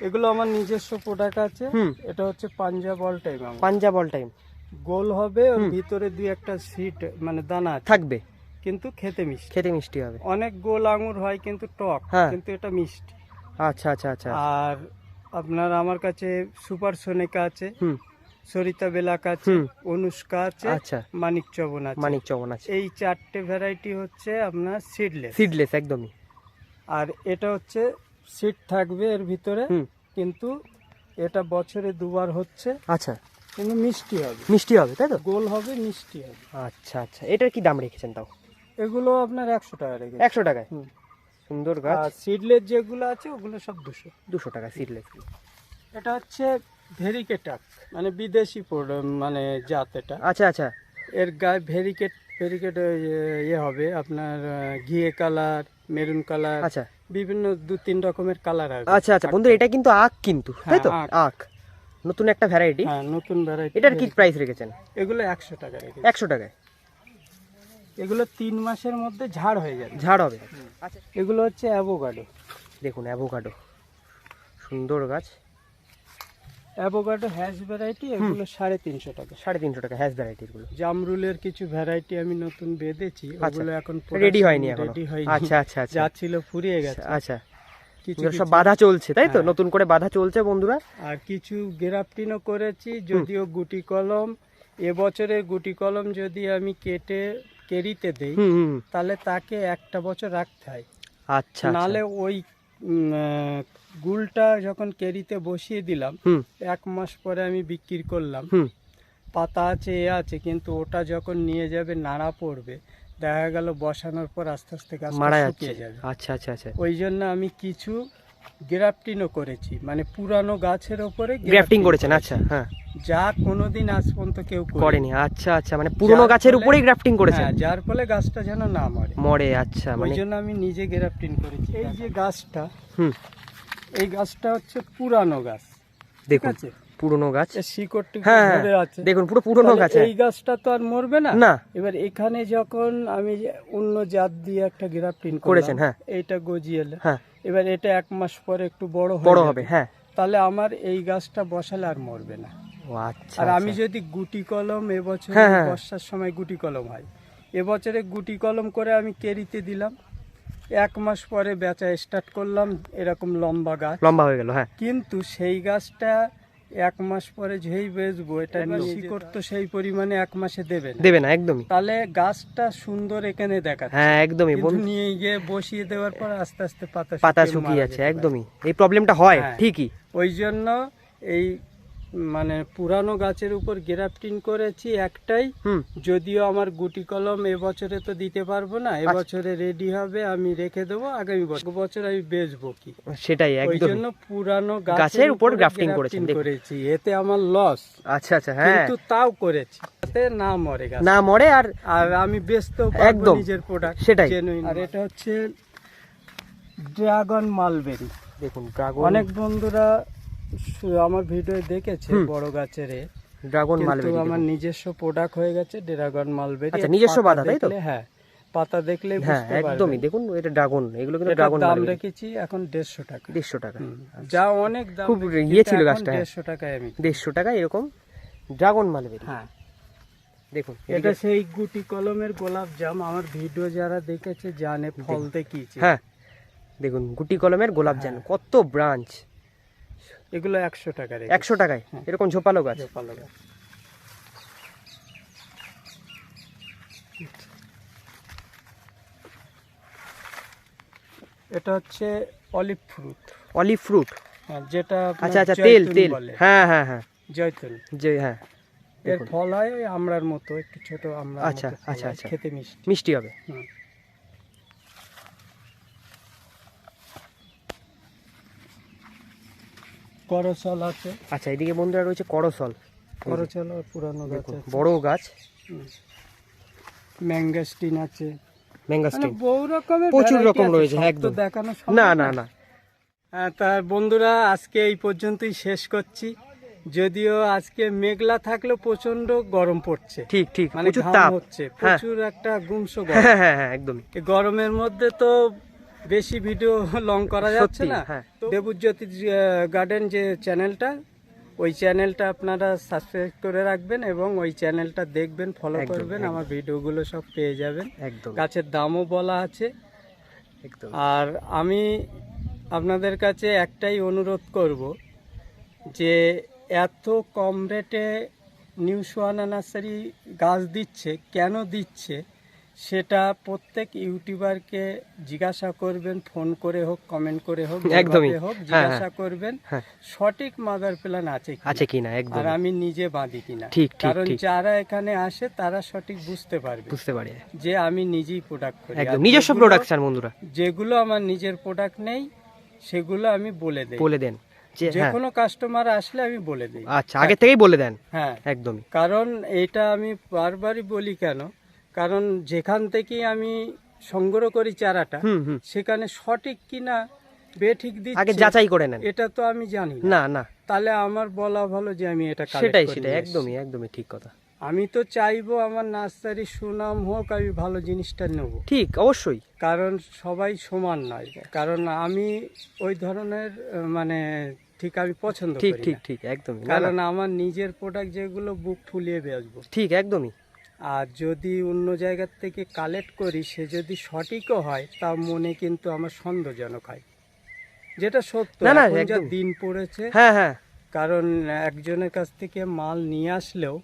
এগুলো আমার নিজস্ব প্রোডাক্ট আছে। এটা হচ্ছে Punjab all time Punjab all time goal হবে ওর ভিতরে দুই একটা সিট মানে দানা থাকবে। কিন্তু খেতে মিষ্টি। খেতে মিষ্টি হবে। অনেক গোল আঙুর হয় কিন্তু টক হ্যাঁ। কিন্তু এটা মিষ্টি। আচ্ছা আচ্ছা আচ্ছা। আর আপনার আমার কাছে সুপার সোনিকা আছে হুম। সরিতা বেলাক আছে অনুষ্কা আছে আচ্ছা। মানিক চবন আছে। মানিক চবন আছে। এই চারটে ভ্যারাইটি হচ্ছে আপনার সিডলেস সিডলেস একদমই। আর এটা হচ্ছে সিড থাকবে এর ভিতরে কিন্তু এটা বছরে দুবার হচ্ছে। আচ্ছা। কিন্তু মিষ্টি হবে। মিষ্টি হবে তাই তো? গোল হবে মিষ্টি হবে। আচ্ছা আচ্ছা। এটার কি দাম রেখেছেন তাও? এগুলো আপনার একশো টাকা রেখে একশো টাকায়। সুন্দর গাছ। আর সিডলেস যেগুলো আছে ওগুলো সব দুশো। দুশো টাকা সিডলেস এটা হচ্ছে ভেরিকেটাক মানে বিদেশি মানে জাত এটা। আচ্ছা আচ্ছা। এর গায়ে ভেরিকেট ভেরিকেট ইয়ে হবে আপনার ঘিয়ে কালার মেরুন কালার। আচ্ছা। বিভিন্ন দু তিন রকমের কালার আছে আচ্ছা আচ্ছা বন্ধু এটা কিন্তু আখ কিন্তু তাই তো? হ্যাঁ, আখ। নতুন একটা ভ্যারাইটি হ্যাঁ নতুন ভ্যারাইটি এটার কি প্রাইস রেখেছেন? এগুলো একশো টাকা রেখেছেন একশো টাকায়? এগুলো তিন মাসের মধ্যে ঝাড় হয়ে যাবে। ঝাড় হবে। আচ্ছা এগুলো হচ্ছে অ্যাভোকাডো দেখুন অ্যাভোকাডো সুন্দর গাছ। অ্যাভোকাডো হ্যাশ ভ্যারাইটি এগুলো সাড়ে তিনশো টাকা। সাড়ে তিনশো টাকা হ্যাশ ভ্যারাইটিগুলো জামরুলের কিছু ভ্যারাইটি আমি নতুন বেঁধেছি আচ্ছা। ওগুলো এখন রেডি হয়নি এখনও। রেডি হয়নি। আচ্ছা আচ্ছা আচ্ছা। যা ছিল ফুরিয়ে গেছে। আচ্ছা কিছু সব বাধা চলছে তাই তো? হ্যাঁ। নতুন করে বাধা চলছে বন্ধুরা? আর কিছু গ্রাফটিনও করেছি যদিও গুটি কলম। এবছরের গুটি কলম যদি আমি কেটে কেরিতে দেই তাহলে তাকে একটা বছর রাখতে হয়। আচ্ছা নালে ওই গুলটা যখন কেরিতে বসিয়ে দিলাম এক মাস পরে আমি বিক্রি করলাম। পাতা আছে এ আছে কিন্তু ওটা যখন নিয়ে যাবে নাড়া পড়বে দেখা গেল বসানোর পর আস্তে আস্তে গাছ মারা শুকিয়ে যাবে। আচ্ছা আচ্ছা আচ্ছা। ওই জন্য আমি কিছু গ্রাফটিনও করেছি মানে পুরানো গাছের ওপরে গ্রাফটিং করেছেন আচ্ছা হ্যাঁ। যা কোনোদিন আজ পর্যন্ত কেউ করেনি। আচ্ছা আচ্ছা মানে পুরোনো গাছের উপরেই গ্রাফটিং করেছে হ্যাঁ, যার ফলে গাছটা যেন না মরে। মরে আচ্ছা ওই মানে জন্য আমি নিজে গ্রাফটিং করেছি। এই যে গাছটা হুম। এই গাছটা হচ্ছে পুরানো গাছ দেখুন পুরোনো গাছ। এর শিকড়টি হ্যাঁ হ্যাঁ, আছে। দেখুন পুরো পুরোনো গাছ। এই গাছটা তো আর মরবে না? না। এবার এখানে যখন আমি অন্য জাত দিয়ে একটা গ্রাফটিং করেছেন, হ্যাঁ। এইটা গজিয়েলে হ্যাঁ। এবার এটা এক মাস পরে একটু বড় বড় হবে হ্যাঁ। তাহলে আমার এই গাছটা বসালে আর মরবে না। আচ্ছা আর আমি আচ্ছা। যদি গুটি কলম এবছর হ্যাঁ। বর্ষার সময় গুটি কলম হয় এবছরে গুটি কলম করে আমি কেরিতে দিলাম। এক মাস পরে বেচা স্টার্ট করলাম এরকম লম্বা গাছ। লম্বা হয়ে গেল হ্যাঁ। কিন্তু সেই গাছটা এক মাস পরে যেই বেচবো এটা শিকড় তো সেই পরিমাণে এক মাসে দেবে দেবে না একদমই। তাহলে গাছটা সুন্দর এখানে দেখা হ্যাঁ একদমই। নিয়ে গিয়ে বসিয়ে দেওয়ার পর আস্তে আস্তে পাতা পাতা শুকিয়ে শুকিয়ে যাচ্ছে একদমই। এই প্রবলেমটা হয় হ্যাঁ। ঠিকই। ওই জন্য এই মানে পুরানো গাছের উপর গ্রাফটিং করেছি একটাই। যদিও আমার গুটি কলম এবছরে তো দিতে পারব না এবছরে রেডি হবে আমি রেখে দেবো আগামী বছর বছর আমি বেচবো কি? সেটাই ওই একদম জন্য পুরানো গাছের উপর grafting করেছি এতে আমার লস আচ্ছা আচ্ছা হ্যাঁ। কিন্তু তাও করেছি না মরে গাছ। না মরে আর আমি বেচতেও পারব একদম। নিজের প্রোডাক্ট সেটাই। আর এটা হচ্ছে ড্রাগন মালবেরি দেখুন ড্রাগন অনেক বন্ধুরা আমার ভিডিও দেখেছে বড় গাছের ড্রাগন মালবেরি আমার নিজস্ব প্রোডাক্ট হয়ে গেছে ড্রাগন মালবেরি। আচ্ছা, নিজস্ব বাঁধা, তাই তো? হ্যাঁ পাতা দেখলে হ্যাঁ একদমই। দেখুন এটা ড্রাগন এগুলো কিন্তু ড্রাগন দাম রেখেছি এখন দেড়শো টাকা। দেড়শো টাকা। যা অনেক দাম খুব ইয়ে ছিল গাছটা। দেড়শো টাকায় আমি। দেড়শো টাকা এরকম ড্রাগন মালবেরি। হ্যাঁ। দেখুন এটা সেই গুটি কলমের গোলাপ জাম আমার ভিডিও যারা দেখেছে জানে ফল দেখিয়েছে হ্যাঁ। দেখুন গুটি কলমের গোলাপ হ্যাঁ। কত ব্রাঞ্চ। এগুলো একশো টাকা রেখে একশো টাকায়? হ্যাঁ। এরকম ঝোপালো গাছ? ভালো গাছ। এটা হচ্ছে অলিভ ফ্রুট। Olive fruit? যেটা আচ্ছা আচ্ছা তেল তেল। হ্যাঁ হ্যাঁ হ্যাঁ। জয়তুন যে হ্যাঁ। এর ফল হয় ওই আমড়ার মতো একটু ছোট আমরা আচ্ছা, আচ্ছা, আচ্ছা। খেতে মিষ্টি। মিষ্টি হবে। হুম। করচল আছে। আচ্ছা এদিকে বন্ধুরা রয়েছে করসল করচল পুরানো গাছ বড় গাছ। ম্যাঙ্গাস্টিন আছে। মানে ম্যাঙ্গাস্টিন বহু রকমের প্রচুর রকম রয়েছে, একদম। দেখানো না না না। হ্যাঁ, তা বন্ধুরা আজকে এই পর্যন্তই শেষ করছি। যদিও আজকে মেঘলা থাকলেও প্রচণ্ড গরম পড়ছে। ঠিক ঠিক মানে প্রচুর তাপ। হচ্ছে। হ্যাঁ। প্রচুর একটা গুমসো গরম। হ্যাঁ হ্যাঁ হ্যাঁ একদমই। এই গরমের মধ্যে তো বেশি ভিডিও লং করা যাচ্ছে না। হ্যাঁ। দেবজ্যোতি গার্ডেন যে চ্যানেলটা ওই চ্যানেলটা আপনারা সাবস্ক্রাইব করে রাখবেন এবং ওই চ্যানেলটা দেখবেন ফলো করবেন। আমার ভিডিওগুলো সব পেয়ে যাবেন। একদম। গাছের দামও বলা আছে। একদম। আর আমি আপনাদের কাছে একটাই অনুরোধ করব যে এত কম রেটে নিউ সোয়ানা নার্সারি গাছ দিচ্ছে কেন দিচ্ছে? সেটা প্রত্যেক ইউটিউবারকে জিজ্ঞাসা করবেন ফোন করে হোক কমেন্ট করে হোক একদমই। হোক হ্যাঁ, জিজ্ঞাসা করবেন হ্যাঁ। সঠিক মাদার প্ল্যান আছে। আছে কিনা একদম আর আমি নিজে বাঁধি কিনা। ঠিক, ঠিক, কারণ যারা এখানে আসে তারা সঠিক বুঝতে পারবে। বুঝতে পারে। যে আমি নিজেই প্রোডাক্ট করি। একদম। নিজস্ব প্রোডাকশন বন্ধুরা। যেগুলো আমার নিজের প্রোডাক্ট নেই সেগুলো আমি বলে দেই। বলে দেন। যে হ্যাঁ। কোনো কাস্টমার আসলে আমি বলে দিই। আচ্ছা আগে থেকেই বলে দেন। হ্যাঁ। একদমই। কারণ এটা আমি বারবারই বলি কেন? কারণ যেখান থেকে আমি সংগ্রহ করি চারাটা সেখানে সঠিক কিনা বেঠিক আগে দিচ্ছে যাচাই করে নেন। এটা তো আমি জানি না। না তাহলে আমার বলা ভালো যে আমি এটা সেটাই সেটাই। একদমই একদমই ঠিক কথা। আমি তো চাইব আমার নার্সারি সুনাম হোক আমি ভালো জিনিসটা নেব। ঠিক অবশ্যই। কারণ সবাই সমান নয়। কারণ আমি ওই ধরনের মানে ঠিক আমি পছন্দ ঠিক করি ঠিক। ঠিক। একদমই। কারণ আমার নিজের প্রোডাক্ট যেগুলো বুক ফুলিয়ে বেচবো। ঠিক একদমই। আর যদি অন্য জায়গার থেকে কালেক্ট করি সে যদি সঠিকও হয় তা মনে কিন্তু আমার সন্দেহজনক হয়। যেটা সত্য না, না, যা দিন পড়েছে হ্যাঁ হ্যাঁ। কারণ একজনের কাছ থেকে মাল নিয়ে আসলেও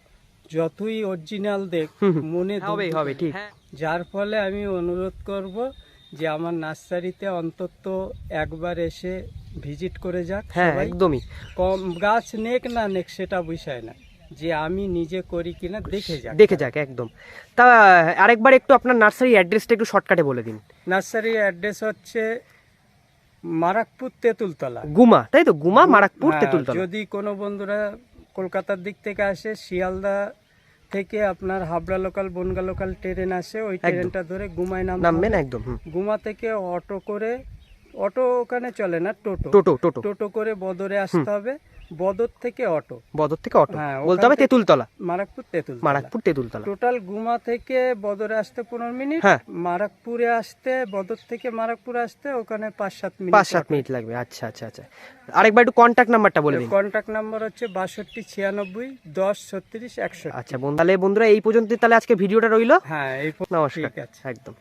যতই অরিজিনাল দেখ। মনে দুঃখ হবে ঠিক। যার ফলে আমি অনুরোধ করব যে আমার নার্সারিতে অন্তত একবার এসে ভিজিট করে যাক হ্যাঁ একদমই। কম গাছ নেক না নেক সেটা বিষয় না। যে আমি নিজে করি কিনা দেখে যাক। দেখে যাক একদম। তা আরেকবার একটু আপনার নার্সারি অ্যাড্রেসটা একটু শর্টকাটে বলে দিন। নার্সারি অ্যাড্রেস হচ্ছে মারাকপুর তেঁতুলতলা। গুমা তাই তো? গুমা মারাকপুর হ্যাঁ, তেঁতুলতলা। যদি কোনো বন্ধুরা কলকাতার দিক থেকে আসে শিয়ালদা থেকে আপনার Habra local Bongaon local train আসে ওই ট্রেনটা ধরে গুমায় নাম নামবেন একদম গুমা থেকে অটো করে অটো ওখানে চলে না টোটো? টোটো টোটো। টোটো করে বদরে আসতে হবে। বদর থেকে অটো। বদর থেকে অটো? হ্যাঁ, বলতে হবে তেঁতুলতলা। মারাকপুর তেঁতুল মারাকপুর তেঁতুলতলা। টোটাল গুমা থেকে বদরে আসতে পনেরো মিনিট হ্যাঁ। মারাকপুরে আসতে বদর থেকে মারাকপুর আসতে ওখানে পাঁচ সাত মিনিট পাঁচ সাত মিনিট লাগবে আচ্ছা আচ্ছা আচ্ছা। আরেকবার একটু কন্ট্যাক্ট নাম্বারটা বলে দিন। কন্ট্যাক্ট নাম্বার হচ্ছে বাষট্টি ছিয়ানব্বই দশ ছত্রিশ একশো আচ্ছা তাহলে বন্ধুরা এই পর্যন্ত তাহলে আজকে ভিডিওটা রইল। হ্যাঁ এই নমস্কার। একদম।